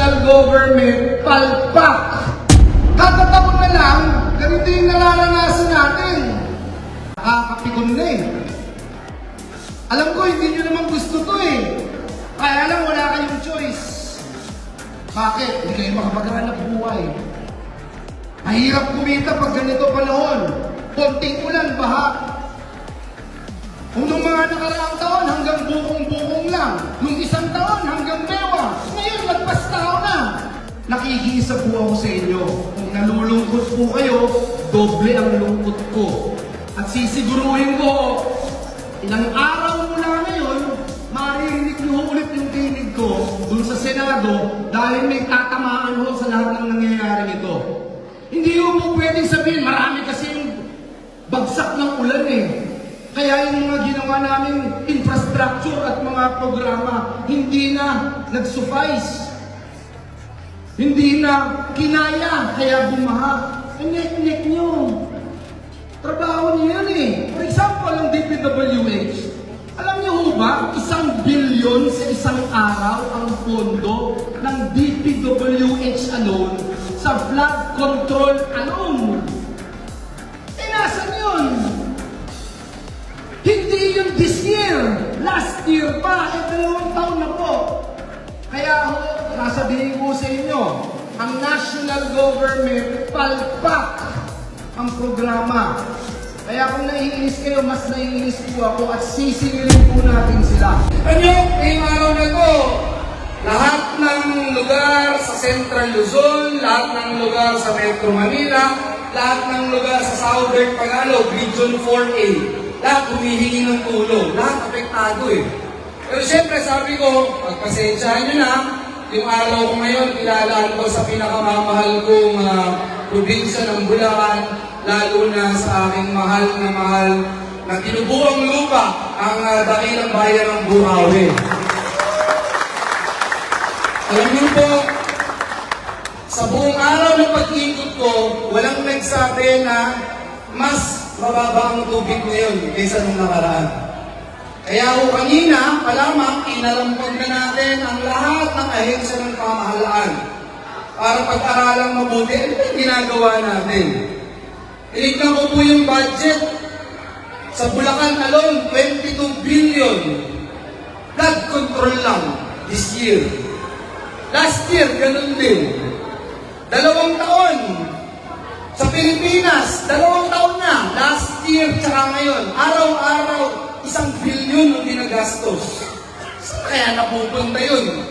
national government palpak. Kada taon na lang, ganito yung nararanasan natin. Nakakapikon na eh. Alam ko, hindi nyo naman gusto to eh. Kaya lang, wala kayong choice. Bakit? Hindi kayo makapaghanap buhay. Mahirap kumita pag ganito panahon. Konting ulan, baha. Kung nung mga nakaraang taon, hanggang bukong-bukong lang. Nung isang taon, hanggang bewa. Ngayon, lagpas tao na. Nakikiisa po ako sa inyo. Kung nalulungkot po kayo, doble ang lungkot ko. At sisiguruhin ko, ilang araw mula ngayon, maririnig niyo ulit yung tinig ko dun sa Senado dahil may tatamaan ho sa lahat ng nangyayari ito. Hindi ho po pwedeng sabihin, marami kasi yung bagsak ng ulan eh. Kaya yung mga ginawa namin infrastructure at mga programa, hindi na nag-suffice. Hindi na kinaya, kaya bumaha. Nek-nek nyo. Trabaho niyo yan eh. For example, ang DPWH, alam niyo ho ba, isang bilyon sa isang araw ang pondo ng DPWH alone sa flood control alone. Eh, nasan yun? Hindi yun this year. Last year pa. Eh, dalawang sasabihin ko sa inyo, ang national government palpak ang programa. Kaya kung naiinis kayo, mas naiinis po ako at sisingilin po natin sila. Ano, ngayong araw na to, lahat ng lugar sa Central Luzon, lahat ng lugar sa Metro Manila, lahat ng lugar sa Southern Tagalog, Region 4A, lahat humihingi ng tulong, lahat apektado eh. Pero siyempre sabi ko, pagpasensyahan nyo na, yung araw ko ngayon, ilalaan ko sa pinakamamahal kong ah, probinsya ng Bulacan, lalo na sa aking mahal na mahal na tinubuang lupa, ang uh, dakilang bayan ng Buhawi. Alam niyo po, sa buong araw ng pag-ikot ko, walang nagsabi na mas mababa ang tubig ngayon kaysa nung nakaraan. Kaya ho kanina pa lamang inalampag na natin ang lahat ng ahensya ng pamahalaan para pag-aralang mabuti ano yung ginagawa natin. Tinignan ko po yung budget sa Bulacan alone, 22 billion. Flood control lang this year. Last year, ganun din. Dalawang taon. Sa Pilipinas, dalawang taon na. Last year, tsaka ngayon. Araw-araw, isang bilyon Saan kaya napupunta yun?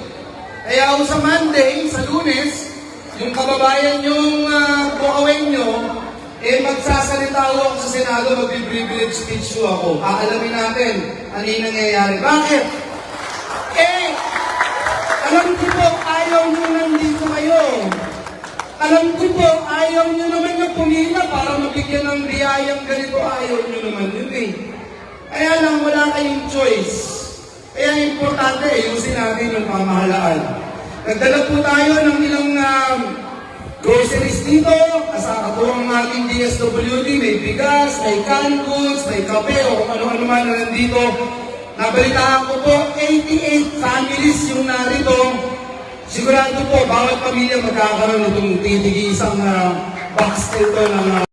Kaya ako sa Monday, sa lunes, yung kababayan yung uh, bukawen nyo, eh magsasalita ako sa Senado, magbi-privilege speech ho ako. Aalamin natin ano yung nangyayari. Bakit? Eh, alam ko po, ayaw nyo nandito kayo. Alam ko po, ayaw nyo naman yung pumila para mabigyan ng biyayang ganito. Ayaw nyo naman yun eh. Kaya lang, wala kayong choice. Kaya importante, natin yung pamahalaan. Nagdala po tayo ng ilang um, groceries dito, kasama po ang ating DSWD, may bigas, may canned goods, may kape, o ano-ano man na nandito. Nabalitaan ko po, 88 families yung narito. Sigurado po, bawat pamilya magkakaroon itong titig isang uh, box nito ng uh,